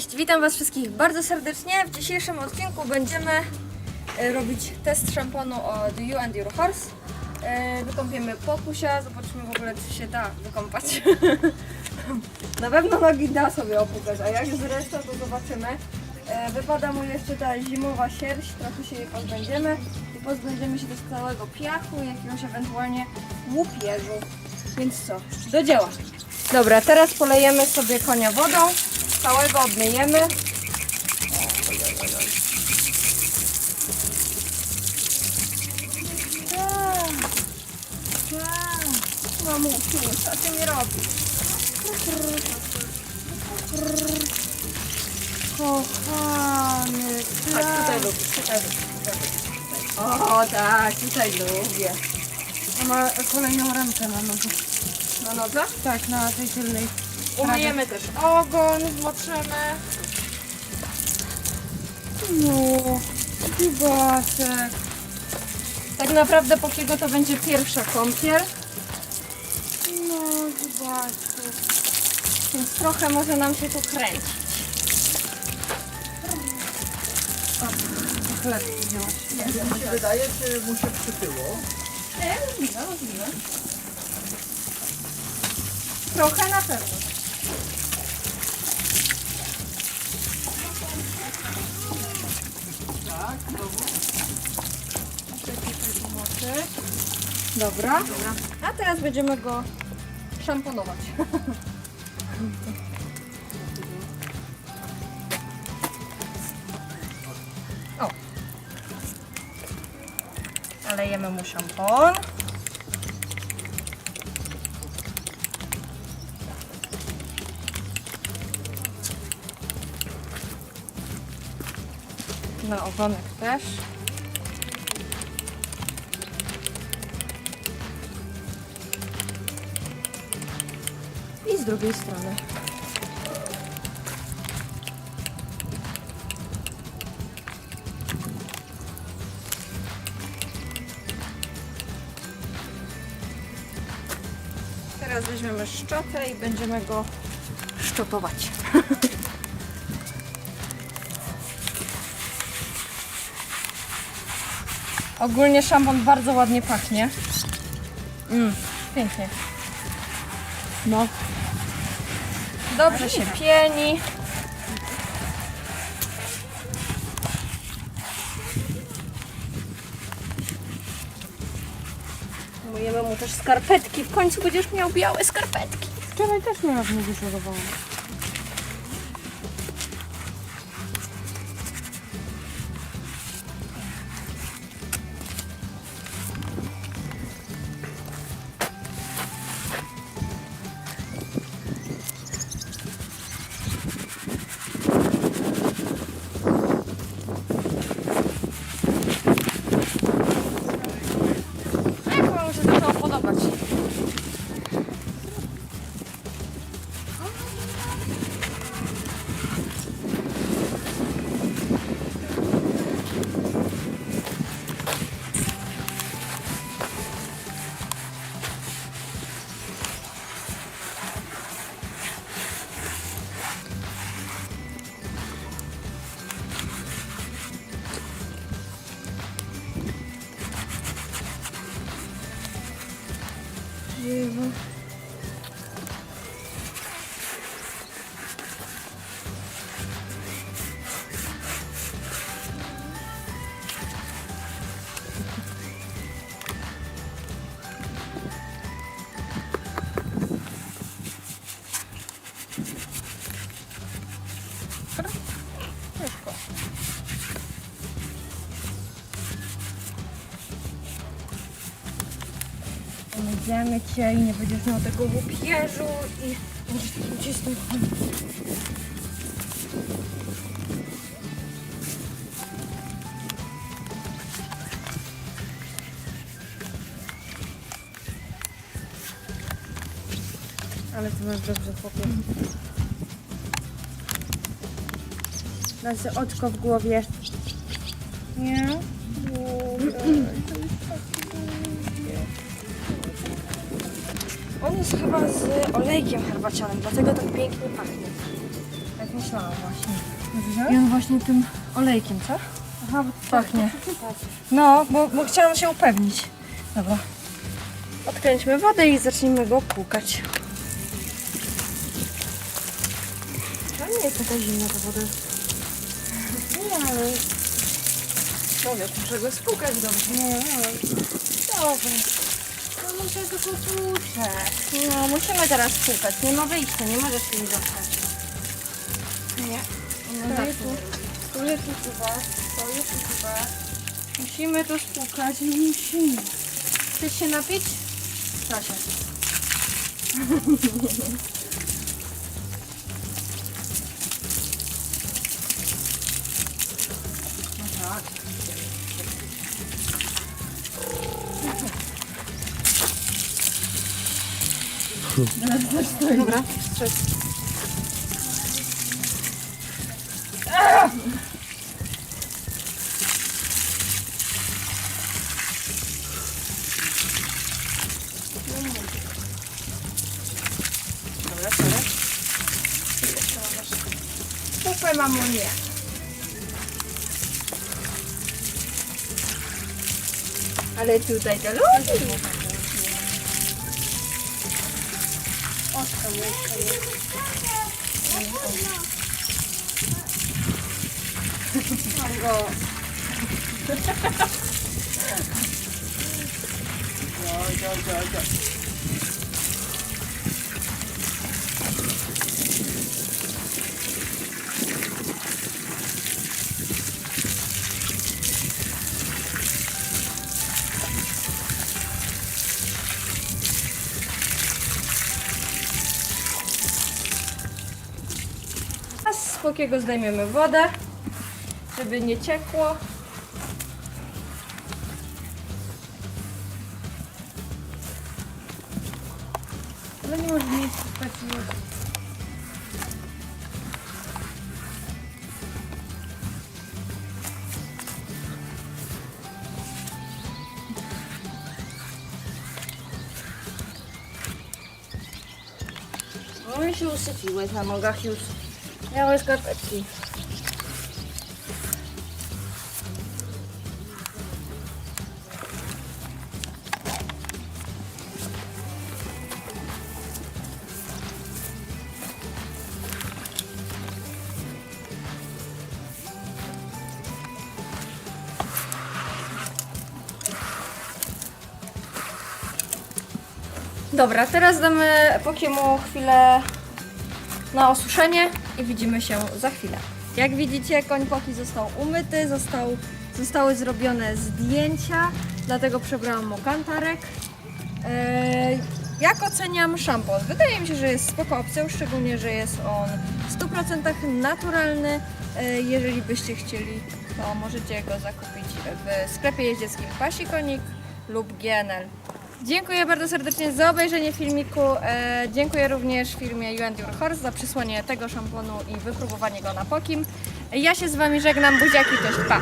Cześć, witam Was wszystkich bardzo serdecznie. W dzisiejszym odcinku będziemy e, robić test szamponu od You and Your Horse. E, Wykąpiemy pokusia, zobaczymy w ogóle czy się da wykąpać. Na pewno nogi da sobie opukać, a jak z resztą to zobaczymy. E, Wypada mu jeszcze ta zimowa sierść, trochę się jej pozbędziemy i pozbędziemy się też całego piachu, jakiegoś ewentualnie łupieżu. Więc co, do dzieła. Dobra, teraz polejemy sobie konia wodą, całego obmyjemy. Mamusiu, co ty mi robisz? Kochany, Tak, tak. tutaj lubię, tutaj lubię. O tak, tutaj lubię. On ma kolejną ramkę na nodze. Na nodze? Tak, na tej tylnej. Umyjemy też ogon, zmoczymy. No, dziubasek. Tak naprawdę Pokiego to będzie pierwsza kąpiel, No, dziubasek. więc trochę może nam się tu kręcić. Chleb wziąłeś. Mi się wydaje, czy mu się przytyło? Nie, możliwe, możliwe. Trochę na pewno. Tak, znowu. Dobra. Dobra. A teraz będziemy go szamponować. o. Nalejemy mu szampon. Na ogonek też. I z drugiej strony. Teraz weźmiemy szczotę i będziemy go szczotować. Ogólnie szampon bardzo ładnie pachnie. Mm, pięknie. No. Dobrze się pieni. Myjemy mu też skarpetki. W końcu będziesz miał białe skarpetki. Wczoraj też miała w nogi Będziemy cię i nie będziesz miał tego łupieżu i będziesz takim czystym koniem. Ale ty masz dobrze chłopie. Daj sobie oczko w głowie. Nie? On jest chyba z olejkiem herbacianym, dlatego tak pięknie pachnie. Tak tak myślałam właśnie. I on właśnie tym olejkiem, co? Aha, bo Pachnie. No, bo, bo chciałam się upewnić. Dobra. Odkręćmy wodę i zacznijmy go płukać. To nie jest taka zimna ta woda. Nie, ale... No wiesz, muszę go spłukać dobrze. Nie, nie. Dobra. Muszę to popuszczę. No, musimy teraz płukać. Nie ma wyjścia, nie możesz się zostać. Nie. No, To jest tu. Jest chyba. To jest chyba. Musimy to spłukać. Musimy. Chcesz się napić? Stasia. No tak. Stres. Dobra, sorry. Kupę nie. Ale tutaj to lubi. 이거 야, 야, 야, 야. Pokiego zdejmiemy wodę, żeby nie ciekło. Ale nie może mieć spać No i się usypiły na nogach już. Miały skarpetki. Dobra, teraz damy Pokiemu chwilę na osuszenie i widzimy się za chwilę. Jak widzicie, koń Poki został umyty, został, zostały zrobione zdjęcia, dlatego przebrałam mu kantarek. Eee, jak oceniam szampon? Wydaje mi się, że jest spoko opcją, szczególnie, że jest on w 100% naturalny. Eee, jeżeli byście chcieli, to możecie go zakupić w sklepie jeździeckim Pasikonik lub GNL. Dziękuję bardzo serdecznie za obejrzenie filmiku. E, dziękuję również firmie You and Your Horse za przysłanie tego szamponu i wypróbowanie go na Pokim. Ja się z Wami żegnam, buziaki, cześć, pa!